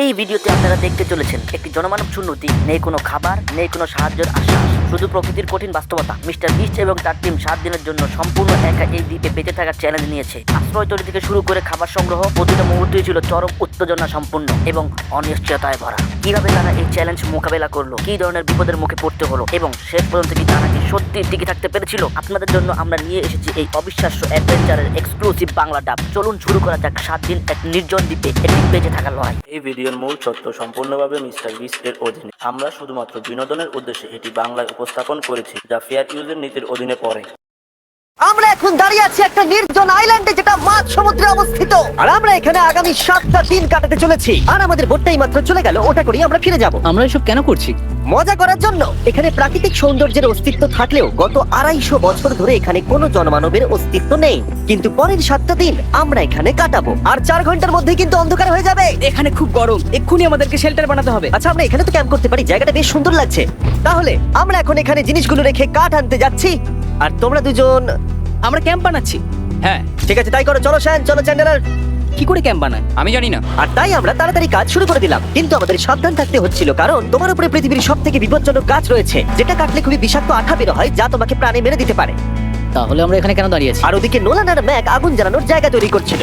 এই ভিডিওতে আপনারা দেখতে চলেছেন একটি জনমানব শূন্যতি নেই কোনো খাবার, নেই কোনো সাহায্যের আশ্বাস, শুধু প্রকৃতির কঠিন বাস্তবতা। মিস্টার বিস্ট এবং তার টিম সাত দিনের জন্য সম্পূর্ণ একা এই দ্বীপে বেঁচে থাকার চ্যালেঞ্জ নিয়েছে। আশ্রয় তৈরি থেকে শুরু করে খাবার সংগ্রহ প্রতিটা মুহূর্তই ছিল চরম উত্তেজনা সম্পূর্ণ এবং অনিশ্চয়তায় ভরা। কীভাবে তারা এই চ্যালেঞ্জ মোকাবেলা করল। কি ধরনের বিপদের মুখে পড়তে হলো? এবং শেষ পর্যন্ত কি তারা কি সত্যি টিকে থাকতে পেরেছিল? আপনাদের জন্য আমরা নিয়ে এসেছি এই অবিশ্বাস্য অ্যাডভেঞ্চারের এক্সক্লুসিভ বাংলা ডাব চলুন শুরু করা যাক সাত দিন এক নির্জন দ্বীপে একটি বেঁচে থাকার লড়াই। এই ভিডিওর মূল তথ্য সম্পূর্ণভাবে মিস্টার বিস এর অধীনে। আমরা শুধুমাত্র বিনোদনের উদ্দেশ্যে এটি বাংলায় উপস্থাপন করেছি, যা ফেয়ার ইউজের নীতির অধীনে পড়ে। আমরা এখন দাঁড়িয়ে আছি একটা নির্জন আইল্যান্ডে যেটা মাঝ সমুদ্রে অবস্থিত। আর আমরা এখানে আগামী সাতটা দিন কাটাতে চলেছি। আর আমাদের বোটটাই মাত্র চলে গেল ওটা করেই আমরা ফিরে যাব। আমরা এসব কেন করছি? মজা করার জন্য। এখানে প্রাকৃতিক সৌন্দর্যের অস্তিত্ব থাকলেও গত আড়াইশো বছর ধরে এখানে কোনো জনমানবের অস্তিত্ব নেই। কিন্তু পরের সাতটা দিন আমরা এখানে কাটাবো। আর চার ঘণ্টার মধ্যে কিন্তু অন্ধকার হয়ে যাবে। এখানে খুব গরম। এক্ষুনি আমাদেরকে শেল্টার বানাতে হবে। আচ্ছা আমরা এখানে তো ক্যাম্প করতে পারি। জায়গাটা বেশ সুন্দর লাগছে। তাহলে আমরা এখন এখানে জিনিসগুলো রেখে কাঠ আনতে যাচ্ছি। আর তোমরা দুজন আমরা ক্যাম্প বানাচ্ছি। হ্যাঁ ঠিক আছে তাই করো চলো শ্যান চলো চ্যান্ডেলার। কি করে ক্যাম্প বানায়? আমি জানি না। আর তাই আমরা তাড়াতাড়ি কাজ শুরু করে দিলাম। কিন্তু আমাদের সাবধান থাকতে হচ্ছিল কারণ তোমার উপরে পৃথিবীর সব থেকে বিপজ্জনক গাছ রয়েছে যেটা কাটলে খুবই বিষাক্ত আঠা বের হয় যা তোমাকে প্রাণে মেরে দিতে পারে। তাহলে আমরা এখানে কেন দাঁড়িয়ে আছি? আর ওদিকে নোলান আর ম্যাক আগুন জ্বালানোর জায়গা তৈরি করছিল।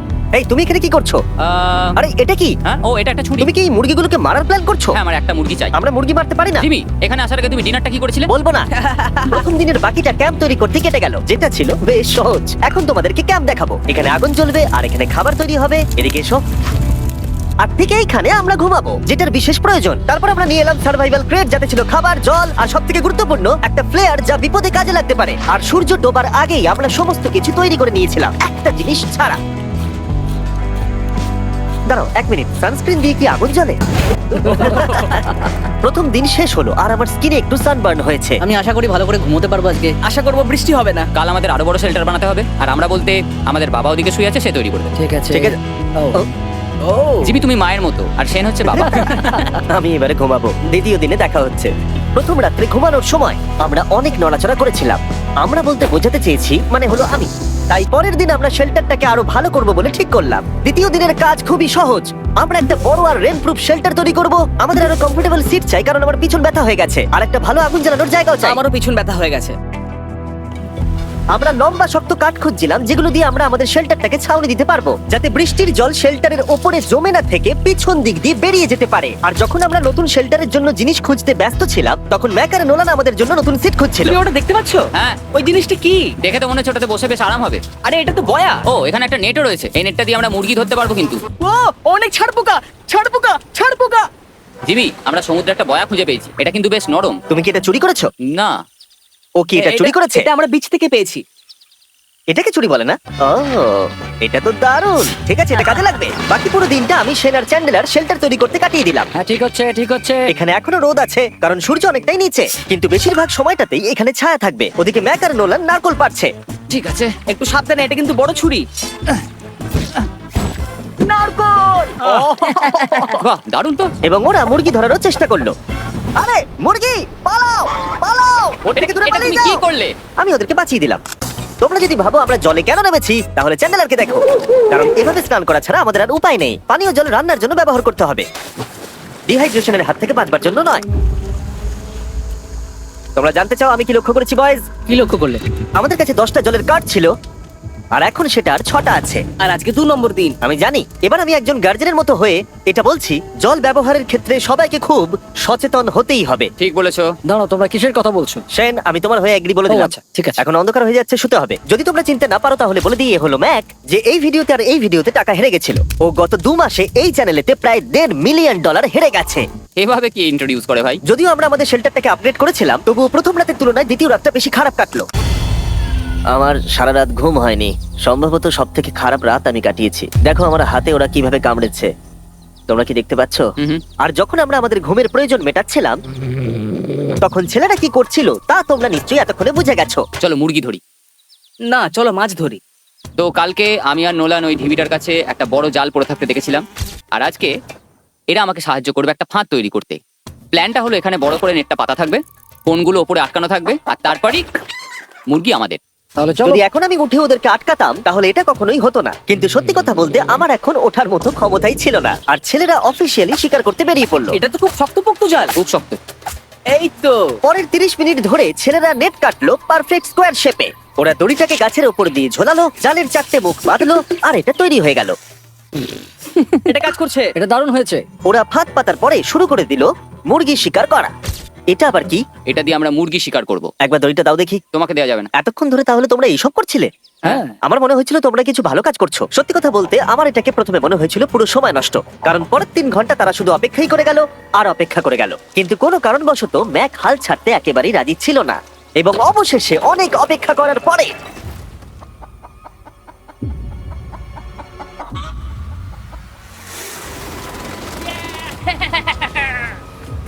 এই তুমি এখানে কি করছ? আহ, আরে এটা কি? হ্যাঁ ও এটা একটা ছুরি তুমি কি এই মুরগিগুলোকে মারার প্ল্যান করছ? হ্যাঁ আমার একটা মুরগি চাই। আমরা মুরগি মারতে পারি না? জিমি এখানে আসার আগে তুমি ডিনারটা কি করেছিলে? বলব না। প্রথম দিনের বাকিটা ক্যাম্প তৈরি করতে কেটে গেল। যেটা ছিল বেশ সহজ। এখন তোমাদেরকে ক্যাম্প দেখাবো। এখানে আগুন জ্বলবে আর এখানে খাবার তৈরি হবে। এদিকে এসো। আর ঠিক এইখানে আমরা ঘুমাবো যেটার বিশেষ প্রয়োজন। তারপর আমরা নিয়ে এলাম সার্ভাইভাল ক্রেট যাতে ছিল খাবার জল আর সব থেকে গুরুত্বপূর্ণ একটা ফ্লেয়ার যা বিপদে কাজে লাগতে পারে। আর সূর্য ডোবার আগেই আমরা সমস্ত কিছু তৈরি করে নিয়েছিলাম। একটা জিনিস ছাড়া। দাঁড়াও এক মিনিট। সানস্ক্রিন দিয়ে কি আগুন জ্বলে? প্রথম দিন শেষ হলো আর আমার স্কিনে একটু সানবার্ন হয়েছে। আমি আশা করি ভালো করে ঘুমোতে পারব আজকে। আশা করব বৃষ্টি হবে না। কাল আমাদের আরও বড় শেল্টার বানাতে হবে। আর আমরা বলতে আমাদের বাবা ওদিকে শুয়ে আছে সে তৈরি করবে। ঠিক আছে। ঠিক আছে। ও। জিমি তুমি মায়ের মতো আর সেন হচ্ছে বাবা। আমি এবারে ঘুমাবো। দ্বিতীয় দিনে দেখা হচ্ছে। প্রথম রাত্রে ঘুমানোর সময় আমরা অনেক নড়াচড়া করেছিলাম। আমরা বলতে বোঝাতে চেয়েছি মানে হলো আমি। তাই পরের দিন আমরা শেল্টারটাকে আরও ভালো করব বলে ঠিক করলাম। দ্বিতীয় দিনের কাজ খুবই সহজ। আমরা একটা বড় আর রেন প্রুফ শেল্টার তৈরি করব। আমাদের আরও কমফোর্টেবল সিট চাই, কারণ আমার পিছন ব্যথা হয়ে গেছে। আর একটা ভালো আগুন জ্বালানোর জায়গাও চাই। আমারও পিছন ব্যথা হয়ে গেছে। আমরা লম্বা শক্ত কাঠ খুঁজছিলাম যেগুলো দিয়ে আমরা আমাদের শেল্টারটাকে ছাউনি দিতে পারব যাতে বৃষ্টির জল শেল্টারের ওপরে জমে না থেকে পিছন দিক দিয়ে বেরিয়ে যেতে পারে। আর যখন আমরা নতুন শেল্টারের জন্য জিনিস খুঁজতে ব্যস্ত ছিলাম তখন ম্যাকার নোলান আমাদের জন্য নতুন সিট খুঁজছিল। তুমি ওটা দেখতে পাচ্ছ? হ্যাঁ। ওই জিনিসটা কি? দেখে তো মনে হচ্ছে ওটাতে বসে বেশ আরাম হবে। আরে এটা তো বয়া ও এখানে একটা নেটও রয়েছে। এই নেটটা দিয়ে আমরা মুরগি ধরতে পারব কিন্তু। ও অনেক ছাড় পোকা ছাড় পোকা ছাড় পোকা। জিমি আমরা সমুদ্রে একটা বয়া খুঁজে পেয়েছি। এটা কিন্তু বেশ নরম। তুমি কি এটা চুরি করেছ? না। ও কি এটা চুরি করেছে? এটা আমরা বিচ থেকে পেয়েছি। এটাকে চুরি বলে না? ও এটা তো দারুণ। ঠিক আছে এটা কাজে লাগবে। বাকি পুরো দিনটা আমি সেনার চ্যান্ডেলার শেল্টার তৈরি করতে কাটিয়ে দিলাম। হ্যাঁ ঠিক হচ্ছে ঠিক হচ্ছে। এখানে এখনও রোদ আছে কারণ সূর্য অনেকটাই নিচে। কিন্তু বেশিরভাগ সময়টাতেই এখানে ছায়া থাকবে। ওদিকে ম্যাকার নোলান নারকল পাচ্ছে ঠিক আছে একটু সাবধানে এটা কিন্তু বড় ছুরি। নারকল! বাহ দারুণ তো। এবং ওরা মুরগি ধরারও চেষ্টা করল। আরে মুরগি পালাও পালাও! ওটা দূরে এটা পালিয়ে তুমি কি যাও। করলে? আমি ওদেরকে বাঁচিয়ে দিলাম। তোমরা যদি ভাবো আমরা জলে কেন নেমেছি তাহলে চ্যান্ডেলারকে দেখো। কারণ এভাবে স্নান করা ছাড়া আমাদের আর উপায় নেই। পানীয় জল রান্নার জন্য ব্যবহার করতে হবে। ডিহাইড্রেশনের হাত থেকে বাঁচবার জন্য নয়। তোমরা জানতে চাও আমি কি লক্ষ্য করেছি বয়েজ কি লক্ষ্য করলে? আমাদের কাছে দশটা জলের কার্ড ছিল। আর এখন সেটা আর ছটা আছে। আর আজকে দু নম্বর দিন। আমি জানি। এবার আমি একজন গার্জেনের মতো হয়ে এটা বলছি জল ব্যবহারের ক্ষেত্রে সবাইকে খুব সচেতন হতেই হবে। ঠিক বলেছ। দাঁড়াও তোমরা কিসের কথা বলছো? সেন আমি তোমার হয়ে এগ্রি বলে দিলাম। আচ্ছা, ঠিক আছে। এখন অন্ধকার হয়ে যাচ্ছে শুতে হবে। যদি তোমরা চিনতে না পারো তাহলে বলে দিয়ে হলো ম্যাক যে এই ভিডিওতে আর এই ভিডিওতে টাকা হেরে গেছিল। ও গত দু মাসে এই চ্যানেলেতে প্রায় দেড় মিলিয়ন ডলার হেরে গেছে। এভাবে কি ইন্ট্রোডিউস করে ভাই? যদিও আমরা আমাদের শেল্টারটাকে আপডেট করেছিলাম তবুও প্রথম রাতের তুলনায় দ্বিতীয় রাতটা বেশি খারাপ কাটলো। আমার সারা রাত ঘুম হয়নি। সম্ভবত সব থেকে খারাপ রাত আমি কাটিয়েছি। দেখো আমার হাতে ওরা কীভাবে কামড়েছে। তোমরা কি দেখতে পাচ্ছ। আর যখন আমরা আমাদের ঘুমের প্রয়োজন মেটাচ্ছিলাম তখন ছেলেরা কি করছিল তা তোমরা নিশ্চয়ই এতক্ষণে বুঝে গেছো। চলো মুরগি ধরি। না চলো মাছ ধরি। তো কালকে আমি আর নোলান ওই ঢিবিটার কাছে একটা বড় জাল পড়ে থাকতে দেখেছিলাম। আর আজকে এরা আমাকে সাহায্য করবে একটা ফাঁদ তৈরি করতে। প্ল্যানটা হলো এখানে বড় করে নেটটা পাতা থাকবে ফোনগুলো ওপরে আটকানো থাকবে আর তারপরই মুরগি আমাদের। তাহলে চলো। যদি এখন আমি উঠে ওদেরকে আটকাতাম তাহলে এটা কখনোই হতো না। কিন্তু সত্যি কথা বলতে আমার এখন ওঠার মতো ক্ষমতাই ছিল না। আর ছেলেরা অফিসিয়ালি স্বীকার করতে বেরিয়ে পড়ল। এটা তো খুব শক্তপোক্ত জাল। খুব শক্ত। এই তো। পরের তিরিশ মিনিট ধরে ছেলেরা নেট কাটলো পারফেক্ট স্কোয়ার শেপে ওরা দড়িটাকে গাছের ওপর দিয়ে ঝোলালো জালের চারটে মুখ বাঁধলো আর এটা তৈরি হয়ে গেল। এটা কাজ করছে। এটা দারুণ হয়েছে। ওরা ফাঁদ পাতার পরে শুরু করে দিল মুরগি শিকার করা। এটা আবার কি? এটা দিয়ে আমরা মুরগি শিকার করব। একবার দড়িটা দাও দেখি। তোমাকে দেওয়া যাবে না। এতক্ষণ ধরে তাহলে তোমরা এইসব করছিলে? হ্যাঁ। আমার মনে হয়েছিল তোমরা কিছু ভালো কাজ করছ। সত্যি কথা বলতে আমার এটাকে প্রথমে মনে হয়েছিল পুরো সময় নষ্ট। কারণ পরের তিন ঘণ্টা তারা শুধু অপেক্ষাই করে গেল আর অপেক্ষা করে গেল। কিন্তু কোনো কারণবশত ম্যাক হাল ছাড়তে একেবারেই রাজি ছিল না। এবং অবশেষে অনেক অপেক্ষা করার পরে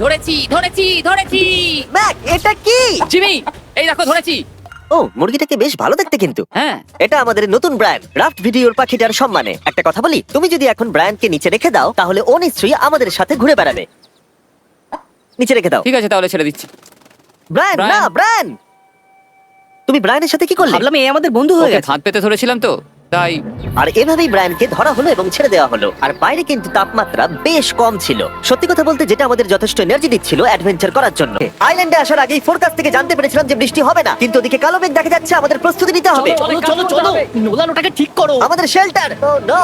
ধরেছি ধরেছি ধরেছি। ম্যাক এটা কি? জিমি এই দেখো ধরেছি। ও মুরগিটাকে বেশ ভালো দেখতে কিন্তু। হ্যাঁ। এটা আমাদের নতুন ব্র্যান্ড রাফট ভিডিওর পাখিটার সম্মানে। একটা কথা বলি তুমি যদি এখন ব্র্যান্ডকে নিচে রেখে দাও তাহলে ও নিশ্চয়ই আমাদের সাথে ঘুরে বেড়াবে। নিচে রেখে দাও। ঠিক আছে তাহলে ছেড়ে দিচ্ছি। Brian Brian. না ব্রায়ান তুমি ব্রায়ানের সাথে কি করলে? ভাবলাম এই আমাদের বন্ধু হয়ে ওকে গেছে। ফাঁদ পেতে ধরেছিলাম তো। তাই আর এভাবেই ব্রায়ানকে ধরা হলো এবং ছেড়ে দেওয়া হলো। আর বাইরে কিন্তু তাপমাত্রা বেশ কম ছিল। সত্যি কথা বলতে যেটা আমাদের যথেষ্ট এনার্জি দিচ্ছিল অ্যাডভেঞ্চার করার জন্য। আইল্যান্ডে আসার আগেই ফোরকাস্ট থেকে জানতে পেরেছিলাম যে বৃষ্টি হবে না। কিন্তু ওদিকে কালো মেঘ দেখা যাচ্ছে আমাদের প্রস্তুতি নিতে হবে। চলো চলো চলো নোলান ওটাকে ঠিক করো। আমাদের শেল্টার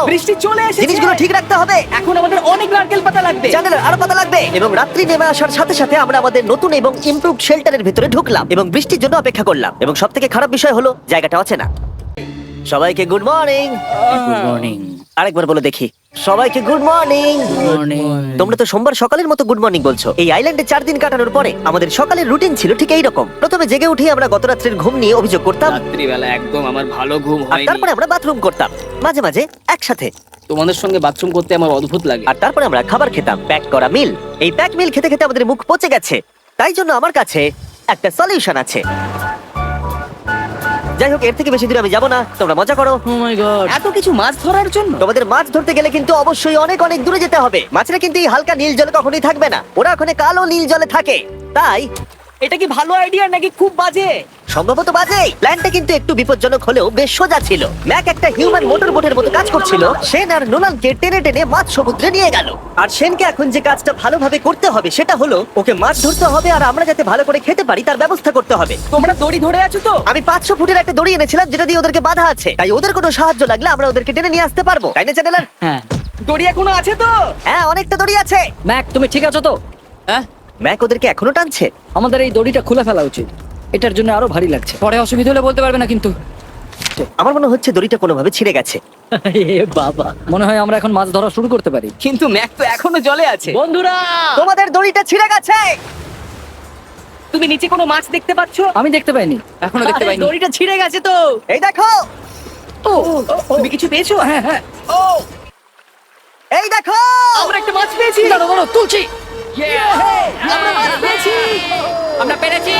বৃষ্টি চলে এসেছে। জিনিসগুলো ঠিক রাখতে হবে। এখন আমাদের অনেক নারকেল পাতা লাগবে। জানালার আরও পাতা লাগবে। এবং রাত্রি নেমে আসার সাথে সাথে আমরা আমাদের নতুন এবং ইমপ্রুভড শেল্টারের ভিতরে ঢুকলাম এবং বৃষ্টির জন্য অপেক্ষা করলাম। এবং সব থেকে খারাপ বিষয় হলো জায়গাটা অচেনা। সবাইকে গুড মর্নিং গুড মর্নিং আরেকবার বলে দেখি সবাইকে গুড মর্নিং তোমরা তো সোমবার সকালের মতো গুড মর্নিং বলছো। এই আইল্যান্ডে চার দিন কাটানোর পরে আমাদের সকালের রুটিন ছিল ঠিক এই রকম প্রথমে জেগে উঠে আমরা গত রাত্রের ঘুম নিয়ে অভিযোগ করতাম। রাত্রিবেলা একদম আমার ভালো ঘুম আর তারপরে আমরা বাথরুম করতাম মাঝে মাঝে একসাথে। তোমাদের সঙ্গে বাথরুম করতে আমার অদ্ভুত লাগে। আর তারপরে আমরা খাবার খেতাম প্যাক করা মিল এই প্যাক মিল খেতে খেতে আমাদের মুখ পচে গেছে। তাই জন্য আমার কাছে একটা সলিউশন আছে। যাই হোক এর থেকে বেশি দূরে আমি যাব না। তোমরা মজা করো। ও মাই গড এত কিছু মাছ ধরার জন্য? তোমাদের মাছ ধরতে গেলে কিন্তু অবশ্যই অনেক অনেক দূরে যেতে হবে। মাছেরা কিন্তু এই হালকা নীল জলে কখনোই থাকবে না। ওরা ওখানে কালো নীল জলে থাকে। তাই এটা কি ভালো আইডিয়া নাকি খুব বাজে? সম্ভবত বাজে। প্ল্যানটা কিন্তু একটু বিপজ্জনক হলেও বেশ সোজা ছিল। ম্যাক একটা হিউম্যান মোটর বোটের মতো কাজ করছিল। সেন আর নোলানকে টেনে টেনে মাছ সমুদ্রে নিয়ে গেল। আর সেনকে এখন যে কাজটা ভালোভাবে করতে হবে সেটা হলো ওকে মাছ ধরতে হবে আর আমরা যাতে ভালো করে খেতে পারি তার ব্যবস্থা করতে হবে। তোমরা দড়ি ধরে আছো তো? আমি পাঁচশো ফুটের একটা দড়ি এনেছিলাম যেটা দিয়ে ওদেরকে বাধা আছে। তাই ওদের কোনো সাহায্য লাগলে আমরা ওদেরকে টেনে নিয়ে আসতে পারব। তাই না চ্যানেলার হ্যাঁ। দড়ি এখনও আছে তো? হ্যাঁ অনেকটা দড়ি আছে। ম্যাক তুমি ঠিক আছো তো? হ্যাঁ? ম্যাক ওদেরকে এখনও টানছে? আমাদের এই দড়িটা খুলে ফেলা উচিত। এটার জন্য আরও ভারী লাগছে। পরে অসুবিধা হলে বলতে পারবে না কিন্তু। আমার মনে হচ্ছে দড়িটা কোনোভাবে ছিঁড়ে গেছে। এ বাবা। মনে হয় আমরা এখন মাছ ধরা শুরু করতে পারি। কিন্তু ম্যাক তো এখনও জলে আছে। বন্ধুরা! তোমাদের দড়িটা ছিঁড়ে গেছে! তুমি নিচে কোনো মাছ দেখতে পাচ্ছো? আমি দেখতে পাইনি। এখনও দেখতে পাইনি। দড়িটা ছিঁড়ে গেছে তো! এই দেখো! ও তুমি কিছু পেয়েছ? হ্যাঁ হ্যাঁ। ও! এই দেখো! আমরা একটা মাছ পেয়েছি। দাঁড়ো দাঁড়ো তুলছি। আমরা মাছ পেয়েছি। আমরা পেরেছি।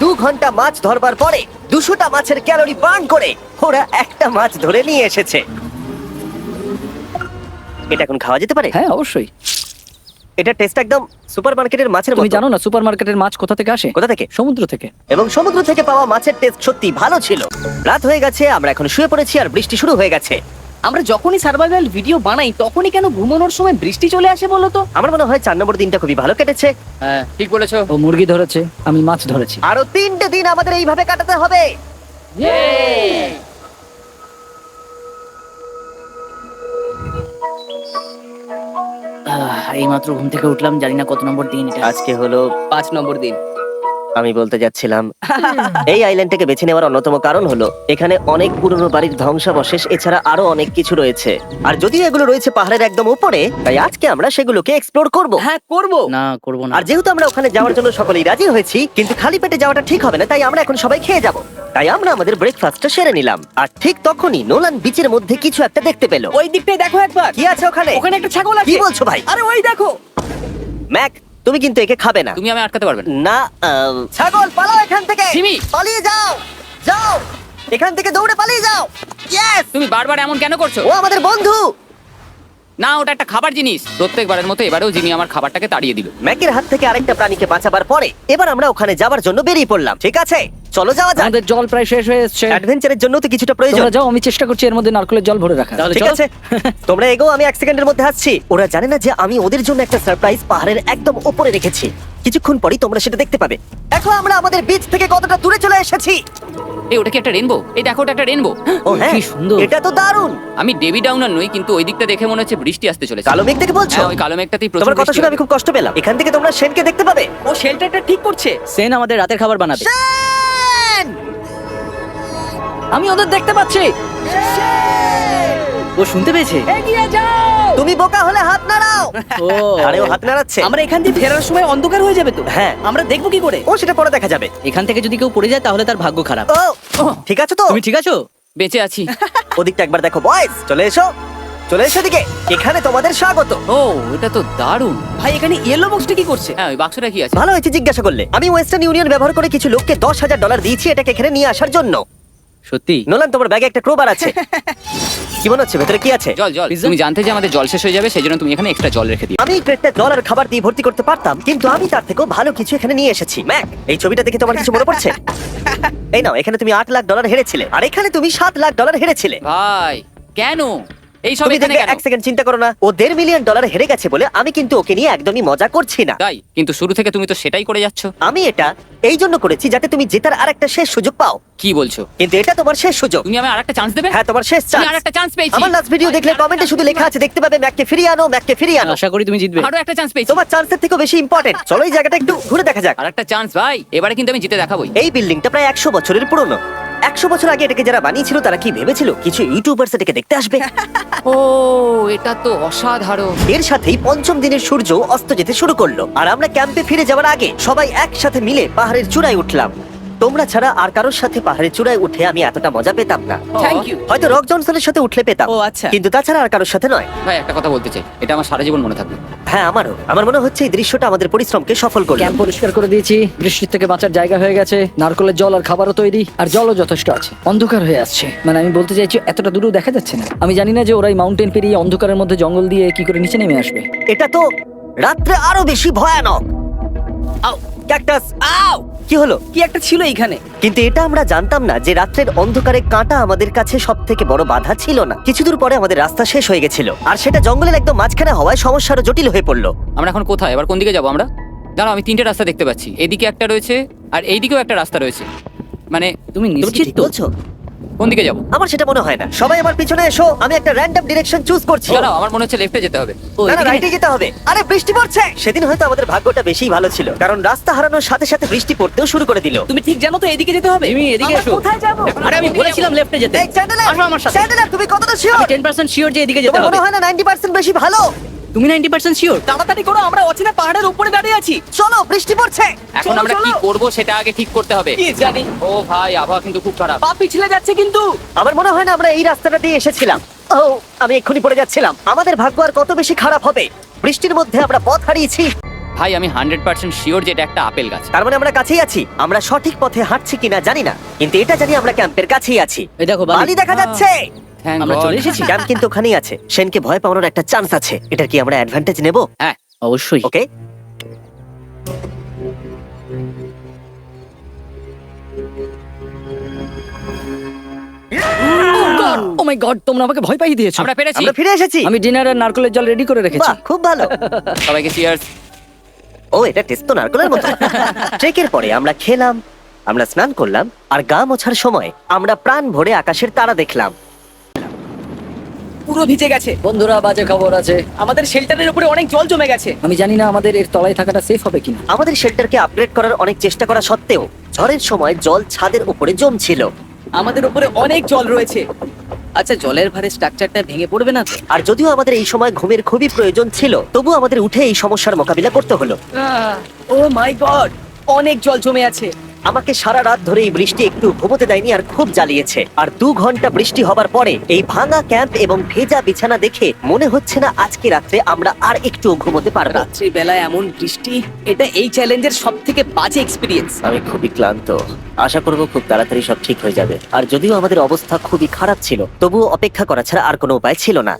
দু ঘণ্টা মাছ ধরবার পরে দুশোটা মাছের ক্যালোরি বার্ন করে ওরা একটা মাছ ধরে নিয়ে এসেছে। এটা এখন খাওয়া যেতে পারে? হ্যাঁ অবশ্যই। এটা টেস্ট একদম সুপার মার্কেটের মাছের তুমি মতো। জানো না সুপার মার্কেটের মাছ কোথা থেকে আসে? কোথা থেকে? সমুদ্র থেকে। এবং সমুদ্র থেকে পাওয়া মাছের টেস্ট সত্যি ভালো ছিল। রাত হয়ে গেছে আমরা এখন শুয়ে পড়েছি আর বৃষ্টি শুরু হয়ে গেছে। আমরা যখনই সার্ভাইভাল ভিডিও বানাই তখনই কেন ঘুমানোর সময় বৃষ্টি চলে আসে বলো তো? আমার মনে হয় চার নম্বর দিনটা খুবই ভালো কেটেছে। হ্যাঁ ঠিক বলেছ। ও মুরগি ধরেছে আমি মাছ ধরেছি। আরও তিনটে দিন আমাদের এইভাবে কাটাতে হবে। এই মাত্র ঘুম থেকে উঠলাম জানি না কত নম্বর দিন এটা। আজকে হলো পাঁচ নম্বর দিন। আমি বলতে যাচ্ছিলাম। এই আইল্যান্ডটাকে বেছে নেওয়ার অন্যতম কারণ হলো এখানে অনেক পুরনো বাড়ির ধ্বংসাবশেষ এছাড়া আরও অনেক কিছু রয়েছে। আর যদিও এগুলো রয়েছে পাহাড়ের একদম উপরে তাই আজকে আমরা সেগুলোকে এক্সপ্লোর করব। হ্যাঁ করব। না করব না। আর যেহেতু আমরা ওখানে যাওয়ার জন্য সকলেই রাজি হয়েছি কিন্তু খালি পেটে যাওয়াটা ঠিক হবে না তাই আমরা এখন সবাই খেয়ে যাব। তাই আমরা আমাদের ব্রেকফাস্টটা সেরে নিলাম। আর ঠিক তখনই নোলান বিচের মধ্যে কিছু একটা দেখতে পেল। ওই দিকটাই দেখো একবার। কি আছে ওখানে? ওখানে একটা ছাগল আছে। কি বলছো ভাই? আরে ওই দেখো। ম্যাক তুমি কিন্তু একে খাবে না। তুমি আমি আটকাতে পারবে না। না আহ, ছাগল পালাও এখান থেকে। সিমি! পালিয়ে যাও যাও। এখান থেকে দৌড়ে পালিয়ে যাও। ইয়েস তুমি বারবার এমন কেন করছ? ও আমাদের বন্ধু। না ওটা একটা খাবার জিনিস। প্রত্যেকবারের মতো এবারেও জিমি আমার খাবারটাকে তাড়িয়ে দিল। ম্যাকের হাত থেকে আরেকটা প্রাণীকে বাঁচাবার পরে এবার আমরা ওখানে যাবার জন্য বেরিয়ে পড়লাম ঠিক আছে? চলো যাওয়া যাক। আমাদের জল প্রায় শেষ হয়ে এসছে। অ্যাডভেঞ্চারের জন্য তো কিছুটা প্রয়োজন। তোমরা যাও আমি চেষ্টা করছি এর মধ্যে নারকেলের জল ভরে রাখা তাহলে ঠিক চলো। আছে? তোমরা এগো আমি এক সেকেন্ডের মধ্যে আসছি। ওরা জানে না যে আমি ওদের জন্য একটা সারপ্রাইজ পাহাড়ের একদম উপরে রেখেছি। কিছুক্ষণ পরেই তোমরা সেটা দেখতে পাবে। দেখো আমরা আমাদের বিচ থেকে কতটা দূরে চলে এসেছি। এই ওটা কি একটা রেনবো এই দেখো ওটা একটা রেনবো ও হ্যাঁ কি সুন্দর। এটা তো দারুণ। আমি ডেভি ডাউনার নই কিন্তু ওই দিকটা দেখে মনে হচ্ছে বৃষ্টি আসতে চলেছে। কালো মেঘ দেখে বলছো? হ্যাঁ ওই কালো মেঘটাতেই প্রচুর তোমার কথা বৃষ্টি শুনে আমি হবে। খুব কষ্ট পেলাম। এখান থেকে তোমরা সেনকে দেখতে পাবে। ও শেল্টারটা ঠিক করছে। সেন আমাদের রাতের খাবার বানাবে। সেন! আমি ওদের দেখতে পাচ্ছি। ও শুনতে পেয়েছে? এগিয়ে যাও! তুমি বোকা হলে হাত নাড়াও। ও। আরে ও হাত নাড়াচ্ছে। আমরা এখান দিয়ে ফেরার সময় অন্ধকার হয়ে যাবে তো? হ্যাঁ। আমরা দেখব কি করে? ও সেটা পরে দেখা যাবে। এখান থেকে যদি কেউ পড়ে যায় তাহলে তার ভাগ্য খারাপ। ও ঠিক আছে তো? তুমি ঠিক আছো? বেঁচে আছি। ওদিকটা একবার দেখো বয়েজ চলে এসো। চলে এসো দিকে এখানে তোমাদের স্বাগত। ও এটা তো দারুণ। ভাই এখানে ইয়েলো বক্সটা কি করছে? হ্যাঁ ওই বাক্সটা কি আছে? ভালো হয়েছে জিজ্ঞাসা করলে। আমি ওয়েস্টার্ন ইউনিয়ন ব্যবহার করে কিছু লোককে দশ হাজার ডলার দিয়েছি এটাকে এখানে নিয়ে আসার জন্য। সত্যি? নোলান তোমার ব্যাগে একটা ক্রোবার আছে। কি মনে হচ্ছে? ভেতরে কি আছে? জল জল। Pizza? তুমি জানতে যে আমাদের জল শেষ হয়ে যাবে সেই জন্য তুমি এখানে এক্সট্রা জল রেখে দিও। আমি এই ক্রেটটা জল আর খাবার দিয়ে ভর্তি করতে পারতাম কিন্তু আমি তার থেকেও ভালো কিছু এখানে নিয়ে এসেছি। ম্যাক এই ছবিটা দেখে তোমার কিছু মনে পড়ছে? এই নাও এখানে তুমি আট লাখ ডলার হেরেছিলে আর এখানে তুমি সাত লাখ ডলার হেরেছিলে। ভাই কেন? এই সব তুমি এখানে দেখবে কেন? এক সেকেন্ড চিন্তা করো না। ও দেড় মিলিয়ন ডলার হেরে গেছে বলে আমি কিন্তু ওকে নিয়ে একদমই মজা করছি না। তাই? কিন্তু শুরু থেকে তুমি তো সেটাই করে যাচ্ছ। আমি এটা এই জন্য করেছি যাতে তুমি জেতার আর একটা শেষ সুযোগ পাও। কি বলছো? কিন্তু এটা তোমার শেষ সুযোগ। তুমি আমায় আরেকটা চান্স দেবে? হ্যাঁ তোমার শেষ আমি চান্স আরেকটা চান্স পেয়েছি। আমার লাস্ট ভিডিও দেখলে কমেন্টে শুধু লেখা আছে দেখতে পাবে ম্যাককে ফিরিয়ে আনো ম্যাককে ফিরিয়ে আনো। আশা করি তুমি জিতবে। আরও একটা চান্স পেয়েছি। তোমার চান্সের থেকেও বেশি ইম্পর্টেন্ট চলো এই জায়গাটা একটু ঘুরে দেখা যাক। আর একটা চান্স ভাই। এবারে কিন্তু আমি জিতে দেখাবোই। এই বিল্ডিংটা প্রায় একশো বছরের পুরনো। একশো বছর আগে এটাকে যারা বানিয়েছিল তারা কি ভেবেছিল? কিছু ইউটিউবার্স এটাকে দেখতে আসবে? ও এটা তো অসাধারণ। এর সাথেই পঞ্চম দিনের সূর্য অস্ত যেতে শুরু করল। আর আমরা ক্যাম্পে ফিরে যাওয়ার আগে সবাই একসাথে মিলে পাহাড়ের চূড়ায় উঠলাম। তোমরা ছাড়া আর কারোর সাথে পাহাড়ের চূড়ায় উঠে আমি এতটা মজা পেতাম না। থ্যাংক ইউ হয়তো রক জনসনের সাথে উঠলে পেতাম। ও, আচ্ছা। কিন্তু তাছাড়া আর কারোর সাথে নয়। ভাই একটা কথা বলতে চাই। এটা আমার সারা জীবন মনে থাকবে। হ্যাঁ আমারও। আমার মনে হচ্ছে এই দৃশ্যটা আমাদের পরিশ্রমকে সফল করে ক্যাম্প পরিষ্কার করে দিয়েছি বৃষ্টির থেকে বাঁচার জায়গা হয়ে গেছে নারকলের জল আর খাবারও তৈরি আর জলও যথেষ্ট আছে। অন্ধকার হয়ে আসছে। মানে আমি বলতে চাইছি এতটা দূরেও দেখা যাচ্ছে না। আমি জানি না যে ওরাই এই মাউন্টেন পেরিয়ে অন্ধকারের মধ্যে জঙ্গল দিয়ে কি করে নিচে নেমে আসবে। এটা তো রাত্রে আরও বেশি ভয়ানক। আও ক্যাকটাস আও! কি হলো? কি একটা ছিল এইখানে? কিন্তু এটা আমরা জানতাম না যে রাত্রের অন্ধকারে কাঁটা আমাদের কাছে সব থেকে বড় বাধা ছিল না। কিছু দূর পরে আমাদের রাস্তা শেষ হয়ে গেছিল। আর সেটা জঙ্গলের একদম মাঝখানে হওয়ায় সমস্যা আরও জটিল হয়ে পড়ল। আমরা এখন কোথায়? এবার কোন দিকে যাব আমরা? দাঁড়াও আমি তিনটে রাস্তা দেখতে পাচ্ছি। এদিকে একটা রয়েছে আর এইদিকেও একটা রাস্তা রয়েছে। মানে তুমি নিশ্চিত? বলছো? কোন দিকে যাব? আমার সেটা মনে হয় না। সবাই আমার পিছনে এসো আমি একটা র্যান্ডম ডিরেকশন চুজ করছি। দাঁড়াও আমার মনে হচ্ছে লেফটে যেতে হবে। ও, না না এদিকে- রাইটে যেতে হবে। আরে বৃষ্টি পড়ছে! সেদিন হয়তো আমাদের ভাগ্যটা বেশি ভালো ছিল কারণ রাস্তা হারানোর সাথে সাথে বৃষ্টি পড়তেও শুরু করে দিল। তুমি ঠিক জানো তো এদিকে যেতে হবে? জিমি, এদিকে আমরা এসো। কোথায় যাব? আরে আমি বলেছিলাম লেফটে যেতে। এই আসো আমার সাথে। চ্যান্ডেলার তুমি কতটা শিওর টেন পার্সেন্ট শিওর যে এদিকে যেতে তোমার হবে। মনে হয় না 90% বেশি ভালো? তুমি নাইনটি পার্সেন্ট শিওর তাড়াতাড়ি করো আমরা অচেনা পাহাড়ের উপরে দাঁড়িয়ে আছি। চলো বৃষ্টি পড়ছে। এখন চলো, আমরা কি চলো। করব সেটা আগে ঠিক করতে হবে। কি জানি। ও ভাই আবহাওয়া কিন্তু খুব খারাপ। পা পিছলে যাচ্ছে কিন্তু। আমার মনে হয় না আমরা এই রাস্তাটা দিয়ে এসেছিলাম। ও আমি এক্ষুনি পড়ে যাচ্ছিলাম। আমাদের ভাগ্য আর কত বেশি খারাপ হবে? বৃষ্টির মধ্যে আমরা পথ হারিয়েছি। ভাই আমি হান্ড্রেড পার্সেন্ট শিওর যে এটা একটা আপেল গাছ। তার মানে আমরা কাছেই আছি। আমরা সঠিক পথে হাঁটছি কিনা জানি না। কিন্তু এটা জানি আমরা ক্যাম্পের কাছেই আছি। এই দেখো বালি। দেখা যাচ্ছে। Thank আমরা God. চলে এসেছি। ক্যাম্প কিন্তু ওখানেই আছে। সেনকে ভয় পাওয়ানোর একটা চান্স আছে। এটার কি আমরা অ্যাডভান্টেজ নেব? হ্যাঁ অবশ্যই। ওকে ও মাই গড তোমরা আমাকে ভয় পাইয়ে দিয়েছ। আমরা পেরেছি আমরা ফিরে এসেছি। আমি ডিনার আর নারকেলের জল রেডি করে রেখেছি। বাহ খুব ভালো। সবাইকে চিয়ার্স ও এটা টেস্ট তো নারকলের মতো। ট্রেকের পরে আমরা খেলাম আমরা স্নান করলাম আর গা মোছার সময় আমরা প্রাণ ভরে আকাশের তারা দেখলাম। পুরো ভিজে গেছে। বন্ধুরা বাজে খবর আছে। আমাদের শেল্টারের উপরে অনেক জল জমে গেছে। আমি জানি না আমাদের এর তলায় থাকাটা সেফ হবে কিনা। আমাদের শেল্টারকে আপগ্রেড করার অনেক চেষ্টা করা সত্ত্বেও ঝড়ের সময় জল ছাদের উপরে জমছিল। আমাদের উপরে অনেক জল রয়েছে। আচ্ছা জলের ভারে স্ট্রাকচারটা ভেঙে পড়বে না তো? আর যদিও আমাদের এই সময় ঘুমের খুবই প্রয়োজন ছিল তবু আমাদের উঠে এই সমস্যার মোকাবিলা করতে হলো। ও মাই গড অনেক জল জমে আছে। আমাকে সারা রাত ধরে এই বৃষ্টি একটু ঘুমোতে দেয়নি আর খুব জ্বালিয়েছে। আর দু ঘণ্টা বৃষ্টি হবার পরে এই ভাঙা ক্যাম্প এবং ভেজা বিছানা দেখে মনে হচ্ছে না আজকে রাত্রে আমরা আর একটু ঘুমোতে পারব। রাত্রি বেলায় এমন বৃষ্টি এটা এই চ্যালেঞ্জের সব থেকে বাজে এক্সপিরিয়েন্স আমি খুবই ক্লান্ত। আশা করব খুব তাড়াতাড়ি সব ঠিক হয়ে যাবে। আর যদিও আমাদের অবস্থা খুবই খারাপ ছিল তবুও অপেক্ষা করা ছাড়া আর কোনো উপায় ছিল না।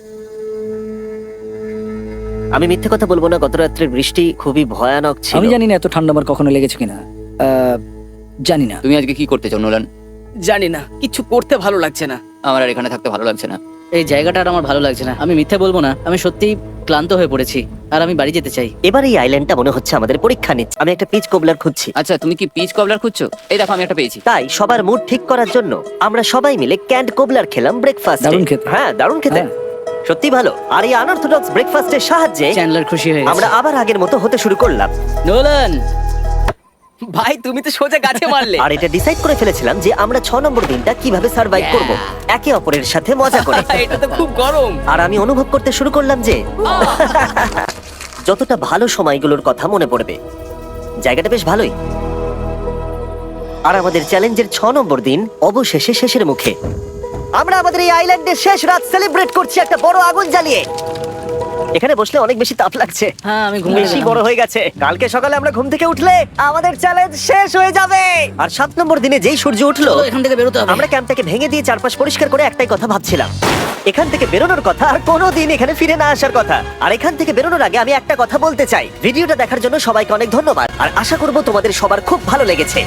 আমি মিথ্যে কথা বলব না গত রাত্রের বৃষ্টি খুবই ভয়ানক ছিল। আমি জানি না এত ঠান্ডা আমার কখনো লেগেছে কিনা। আহ, জানি না। তুমি আজকে কি করতে চাও নোলান? জানি না। কিছু করতে ভালো লাগছে না। আমার আর এখানে থাকতে ভালো লাগছে না। এই জায়গাটা আর আমার ভালো লাগছে না। আমি মিথ্যে বলব না। আমি সত্যিই ক্লান্ত হয়ে পড়েছি। আর আমি বাড়ি যেতে চাই। এবার এই আইল্যান্ডটা মনে হচ্ছে আমাদের পরীক্ষা নিচ্ছে। আমি একটা পিচ কোবলার খুঁজছি। আচ্ছা তুমি কি পিচ কবলার খুঁজছো? এই দেখো আমি একটা পেয়েছি। তাই সবার মুড ঠিক করার জন্য আমরা সবাই মিলে ক্যান্ড কোবলার খেলাম ব্রেকফাস্ট দারুণ খেতে। হ্যাঁ দারুণ খেতে। হ্যাঁ। সত্যি ভালো। আর এই আনঅর্থোডক্স ব্রেকফাস্টের সাহায্যে চ্যান্ডলার খুশি হয়ে আমরা আবার আগের মতো হতে শুরু করলাম। নোলান! ভাই তুমি তো সোজা গাছে মারলে। আর এটা ডিসাইড করে ফেলেছিলাম যে আমরা নম্বর দিনটা কীভাবে সার্ভাইভ করব। একে অপরের সাথে মজা করে। এটা তো খুব গরম। আর আমি অনুভব করতে শুরু করলাম যে যতটা ভালো সময়গুলোর কথা মনে পড়বে জায়গাটা বেশ ভালোই। আর আমাদের চ্যালেঞ্জের ছ নম্বর দিন অবশেষে শেষের মুখে। আমরা আমাদের এই আইল্যান্ডের শেষ রাত সেলিব্রেট করছি একটা বড় আগুন জ্বালিয়ে। এখানে বসলে অনেক বেশি তাপ লাগছে। হ্যাঁ আমি ঘুমিয়ে বেশি গেলাম। বড় হয়ে গেছে। কালকে সকালে আমরা ঘুম থেকে উঠলে আমাদের চ্যালেঞ্জ শেষ হয়ে যাবে। আর সাত নম্বর দিনে যেই সূর্য উঠল চলো, এখান থেকে বেরোতে হবে। আমরা ক্যাম্পটাকে ভেঙে দিয়ে চারপাশ পরিষ্কার করে একটাই কথা ভাবছিলাম। এখান থেকে বেরোনোর কথা আর কোনোদিন এখানে ফিরে না আসার কথা। আর এখান থেকে বেরোনোর আগে আমি একটা কথা বলতে চাই। ভিডিওটা দেখার জন্য সবাইকে অনেক ধন্যবাদ। আর আশা করব তোমাদের সবার খুব ভালো লেগেছে।